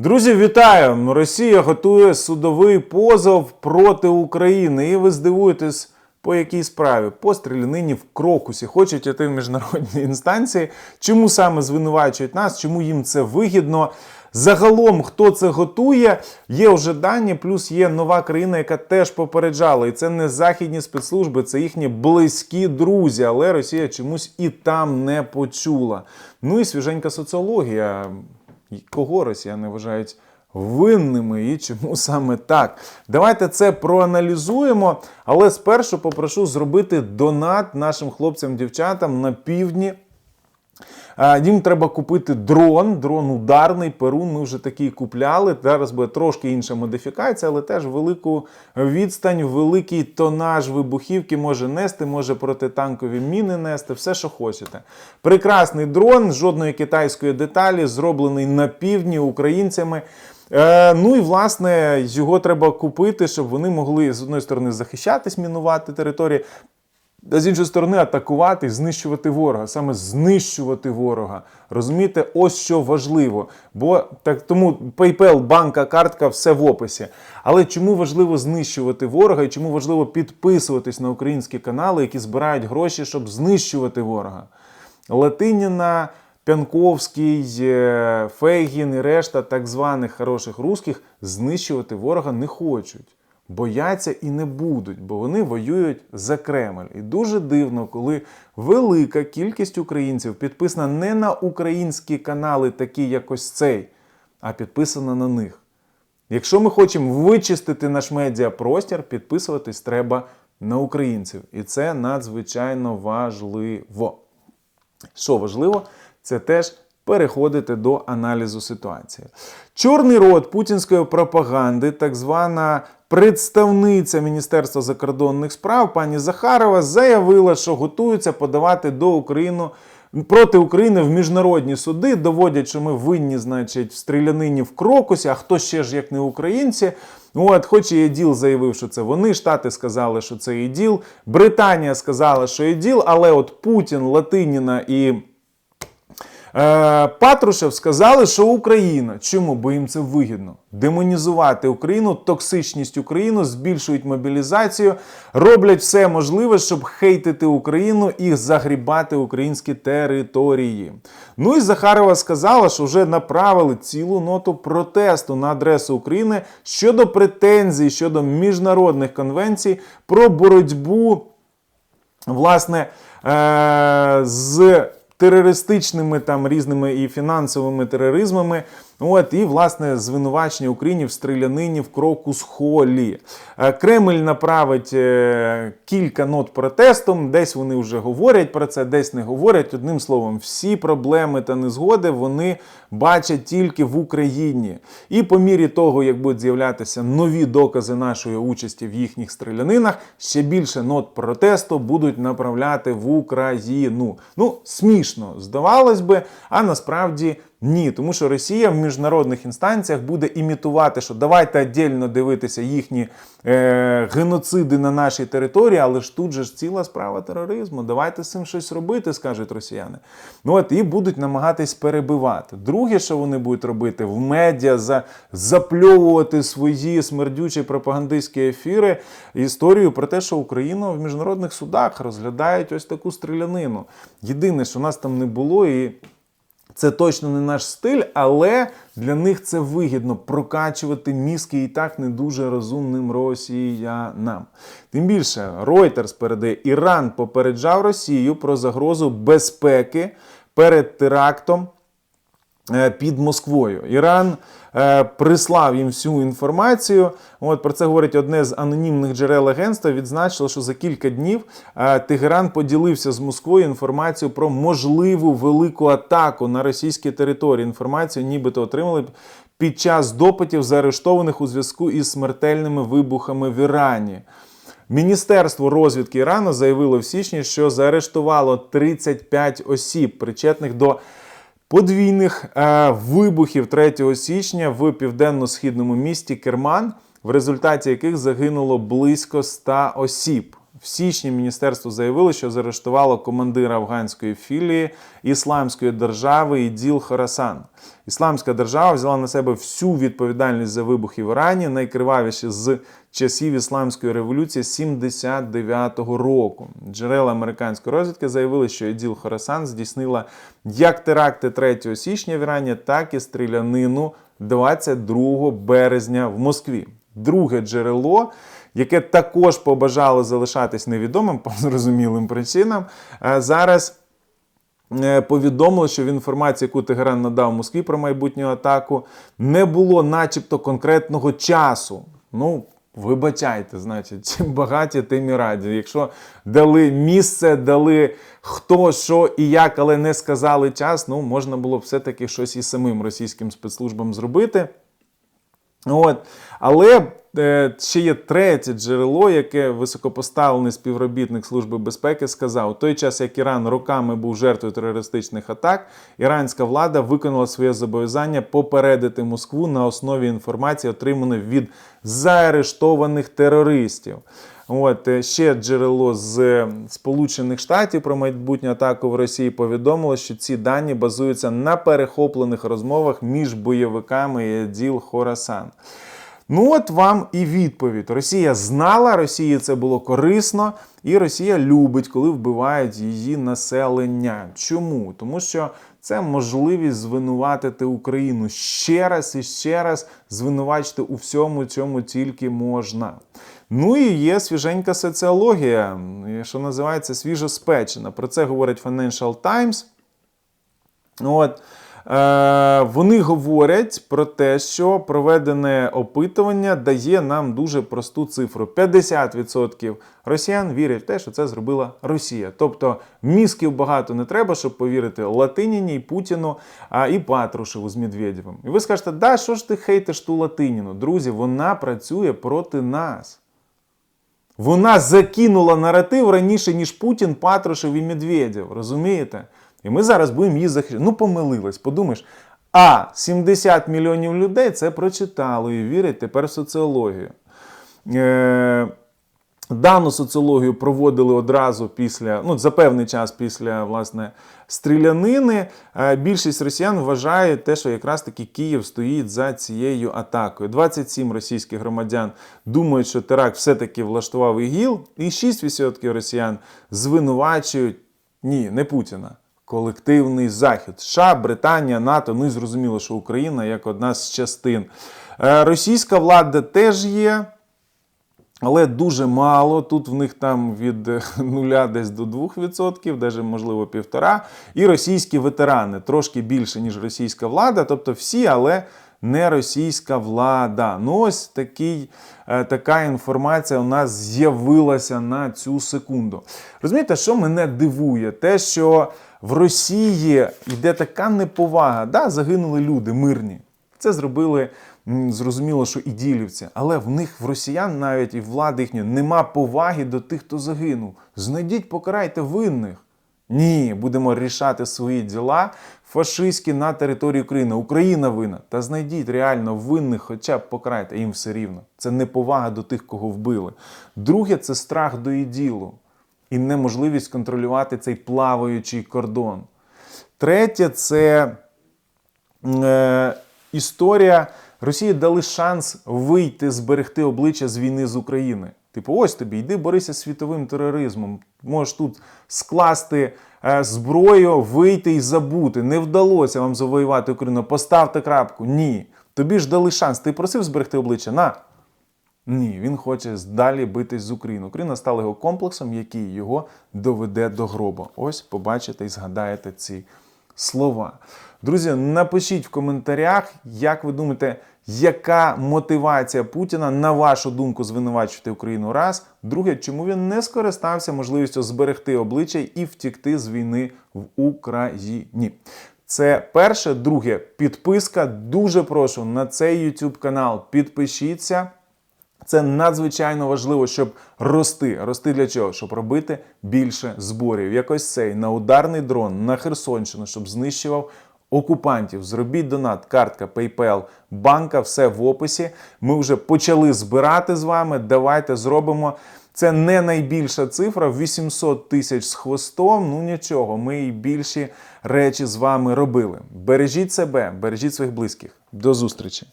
Друзі, вітаю! Росія готує судовий позов проти України. І ви здивуєтесь, по якій справі? По стрілянині в крокусі. Хочуть іти в міжнародні інстанції. Чому саме звинувачують нас? Чому їм це вигідно? Загалом, хто це готує, є вже дані, плюс є нова країна, яка теж попереджала. І це не західні спецслужби, це їхні близькі друзі. Але Росія чомусь і там не почула. Ну і свіженька соціологія. Кого росіяни вважають винними і чому саме так? Давайте це проаналізуємо. Але спершу попрошу зробити донат нашим хлопцям-дівчатам на півдні. Їм треба купити дрон, дрон ударний, Перун. Ми вже такий купляли. Зараз буде трошки інша модифікація, але теж велику відстань, великий тонаж вибухівки може нести, може протитанкові міни нести, все, що хочете. Прекрасний дрон, жодної китайської деталі, зроблений на півдні українцями. Е, ну і власне його треба купити, щоб вони могли з одної сторони захищатись, мінувати території. З іншої сторони, атакувати знищувати ворога, саме знищувати ворога. Розумієте, ось що важливо. Бо так тому PayPal, банка, картка, все в описі. Але чому важливо знищувати ворога і чому важливо підписуватись на українські канали, які збирають гроші, щоб знищувати ворога? Латиніна, Пянковський, е, Фейгін і решта так званих хороших русських знищувати ворога не хочуть бояться і не будуть, бо вони воюють за Кремль. І дуже дивно, коли велика кількість українців підписана не на українські канали, такі як ось цей, а підписана на них. Якщо ми хочемо вичистити наш медіапростір, підписуватись треба на українців. І це надзвичайно важливо. Що важливо, це теж переходити до аналізу ситуації. Чорний рот путінської пропаганди, так звана представниця Міністерства закордонних справ пані Захарова заявила, що готуються подавати до України. Проти України в міжнародні суди доводять, що ми винні, значить, в стрілянині в крокусі, а хто ще ж як не українці. От, хоч і іділ заявив, що це вони. Штати сказали, що це іділ. Британія сказала, що іділ, але от Путін, Латиніна і Патрушев сказали, що Україна. Чому? Бо їм це вигідно. Демонізувати Україну, токсичність Україну, збільшують мобілізацію, роблять все можливе, щоб хейтити Україну і загрібати українські території. Ну і Захарова сказала, що вже направили цілу ноту протесту на адресу України щодо претензій щодо міжнародних конвенцій про боротьбу, власне, е, з терористичними там різними і фінансовими тероризмами. От і власне звинувачення Україні в стрілянині в кроку з холі. Е, Кремль направить е, кілька нот протестом. Десь вони вже говорять про це, десь не говорять. Одним словом, всі проблеми та незгоди вони бачать тільки в Україні. І по мірі того, як будуть з'являтися нові докази нашої участі в їхніх стрілянинах, ще більше нот протесту будуть направляти в Україну. Ну смішно здавалось би, а насправді. Ні, тому що Росія в міжнародних інстанціях буде імітувати, що давайте віддільно дивитися їхні е, геноциди на нашій території, але ж тут же ж ціла справа тероризму. Давайте з цим щось робити, скажуть росіяни. Ну от і будуть намагатись перебивати. Друге, що вони будуть робити, в медіа за, запльовувати свої смердючі пропагандистські ефіри історію про те, що Україну в міжнародних судах розглядають ось таку стрілянину. Єдине, що нас там не було і. Це точно не наш стиль, але для них це вигідно прокачувати мізки і так не дуже розумним росіянам. Тим більше Reuters передає, Іран попереджав Росію про загрозу безпеки перед терактом під Москвою. Іран е, прислав їм всю інформацію. От Про це говорить одне з анонімних джерел агентства. Відзначило, що за кілька днів е, Тегеран поділився з Москвою інформацією про можливу велику атаку на російські території. Інформацію нібито отримали під час допитів заарештованих у зв'язку із смертельними вибухами в Ірані. Міністерство розвідки Ірану заявило в січні, що заарештувало 35 осіб, причетних до подвійних е, вибухів 3 січня в південно-східному місті Керман, в результаті яких загинуло близько 100 осіб. В січні міністерство заявило, що заарештувало командира афганської філії Ісламської держави Іділ Хорасан. Ісламська держава взяла на себе всю відповідальність за вибухи в Ірані, найкривавіші з часів ісламської революції 79-го року. Джерела американської розвідки заявили, що Іділ Хорасан здійснила як теракти 3 січня в Ірані, так і стрілянину 22 березня в Москві. Друге джерело, яке також побажало залишатись невідомим по зрозумілим причинам, е, зараз е, повідомило, що в інформації, яку Тегеран надав Москві про майбутню атаку, не було начебто конкретного часу. Ну, вибачайте, значить, чим багаті, тим і раді. Якщо дали місце, дали хто, що і як, але не сказали час, ну можна було б все-таки щось і самим російським спецслужбам зробити. От. Але ще є третє джерело, яке високопоставлений співробітник Служби безпеки сказав: у той час, як Іран роками був жертвою терористичних атак, іранська влада виконала своє зобов'язання попередити Москву на основі інформації, отриманої від заарештованих терористів. От е, ще джерело з е, Сполучених Штатів про майбутню атаку в Росії повідомило, що ці дані базуються на перехоплених розмовах між бойовиками і Діл Хорасан. Ну, от вам і відповідь. Росія знала, Росії це було корисно, і Росія любить, коли вбивають її населення. Чому? Тому що це можливість звинуватити Україну ще раз і ще раз звинувачити у всьому цьому тільки можна. Ну і є свіженька соціологія, що називається свіжоспечена. Про це говорить Financial Times. От. Е, Вони говорять про те, що проведене опитування дає нам дуже просту цифру: 50% росіян вірять в те, що це зробила Росія. Тобто мізків багато не треба, щоб повірити Латиніні, і Путіну а, і Патрушеву з Медведєвим. І ви скажете, да, що ж ти хейтиш ту Латиніну? Друзі, вона працює проти нас. Вона закинула наратив раніше, ніж Путін, Патрушев і Медведєв. Розумієте? І ми зараз будемо її захищати. Ну, помилилась, подумаєш. А 70 мільйонів людей це прочитало і вірять тепер в соціологію. Е, Дану соціологію проводили одразу після, ну, за певний час після власне, стрілянини. Е, Більшість росіян вважає те, що якраз таки Київ стоїть за цією атакою. 27 російських громадян думають, що теракт все-таки влаштував ІГІЛ, і 6% росіян звинувачують ні, не Путіна. Колективний захід США, Британія, НАТО. Ну і зрозуміло, що Україна як одна з частин. Е, Російська влада теж є. Але дуже мало. Тут в них там від нуля десь до 2%, навіть можливо півтора. І російські ветерани трошки більше, ніж російська влада. Тобто всі, але не російська влада. Ну ось такий, е, така інформація у нас з'явилася на цю секунду. Розумієте, що мене дивує? Те, що в Росії йде така неповага. Да, загинули люди мирні. Це зробили зрозуміло, що і ділівці, але в них в росіян навіть і влади їхньої нема поваги до тих, хто загинув. Знайдіть, покарайте винних. Ні, будемо рішати свої діла фашистські на території України. Україна винна. Та знайдіть реально винних, хоча б покарайте, їм все рівно. Це неповага до тих, кого вбили. Друге це страх до іділу і неможливість контролювати цей плаваючий кордон. Третє це е, історія. Росії дали шанс вийти, зберегти обличчя з війни з України. Типу, ось тобі, йди борися з світовим тероризмом. Можеш тут скласти е, зброю, вийти і забути. Не вдалося вам завоювати Україну. Поставте крапку. Ні. Тобі ж дали шанс. Ти просив зберегти обличчя? На. Ні, він хоче далі битись з Україною. Україна стала його комплексом, який його доведе до гроба. Ось побачите і згадаєте ці слова. Друзі, напишіть в коментарях, як ви думаєте, яка мотивація Путіна, на вашу думку, звинувачувати Україну раз. Друге, чому він не скористався можливістю зберегти обличчя і втікти з війни в Україні? Це перше. Друге, підписка. Дуже прошу на цей YouTube канал. Підпишіться. Це надзвичайно важливо, щоб рости. Рости для чого? Щоб робити більше зборів. Якось цей на ударний дрон на Херсонщину, щоб знищував окупантів. Зробіть донат, картка, PayPal, банка, все в описі. Ми вже почали збирати з вами. Давайте зробимо. Це не найбільша цифра 800 тисяч з хвостом. Ну нічого, ми і більші речі з вами робили. Бережіть себе, бережіть своїх близьких. До зустрічі!